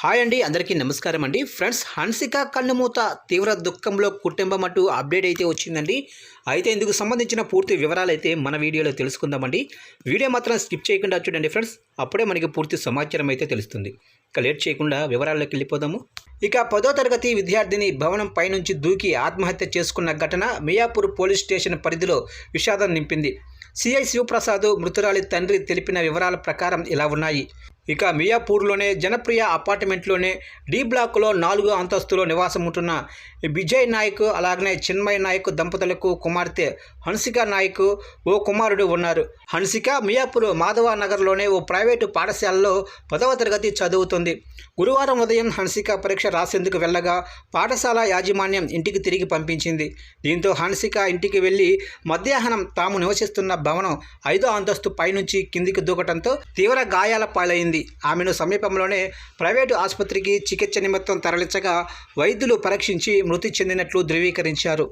Hi అండి అందరికీ నమస్కారం అండి. ఫ్రెండ్స్ హన్సిక కన్నుమూత తీవ్ర దుఃఖంలో కుటుంబం అంటూ అప్డేట్ అయితే వచ్చిందండి. అయితే ఇందుకు సంబంధించిన పూర్తి వివరాలు అయితే మన వీడియోలో తెలుసుకుందామండి వీడియో మాత్రం స్కిప్ చేయకుండా చూడండి ఫ్రెండ్స్. అప్పుడే మనకి పూర్తి సమాచారం అయితే తెలుస్తుంది. ఇక లేట్ చేయకుండా వివరాల్లోకి వెళ్ళిపోదాము. ఇక పదో తరగతి విద్యార్థిని భవనం పైనుంచి దూకి ఆత్మహత్య చేసుకున్న ఘటన మియాపూర్ పోలీస్ స్టేషన్ పరిధిలో విషాదం నింపింది. సిఐ శివప్రసాద్ మృతురాలి తండ్రి తెలిపిన వివరాల ప్రకారం ఇలా ఉన్నాయి. ఇక మియాపూర్లోనే జనప్రియ అపార్ట్మెంట్లోనే డి బ్లాక్లో నాలుగో అంతస్తులో నివాసం ఉంటున్న విజయ్ నాయక్ అలాగనే చిన్మయ్ నాయక్ దంపతులకు కుమార్తె హన్సిక నాయక్ ఓ కుమారుడు ఉన్నారు. హన్సిక మియాపూర్ మాధవ నగర్లోనే ఓ ప్రైవేటు పాఠశాలలో పదవ తరగతి చదువుతుంది. గురువారం ఉదయం హన్సిక పరీక్ష రాసేందుకు వెళ్ళగా పాఠశాల యాజమాన్యం ఇంటికి తిరిగి పంపించింది. దీంతో హన్సిక ఇంటికి వెళ్ళి మధ్యాహ్నం తాము నివసిస్తున్న భవనం ఐదో అంతస్తు పైనుంచి కిందికి దూకటంతో తీవ్ర గాయాల పాలైంది. ఆమెను సమీపంలోనే ప్రైవేటు ఆసుపత్రికి చికిత్స నిమిత్తం తరలించగా వైద్యులు పరీక్షించి మృతి చెందినట్లు ధృవీకరించారు.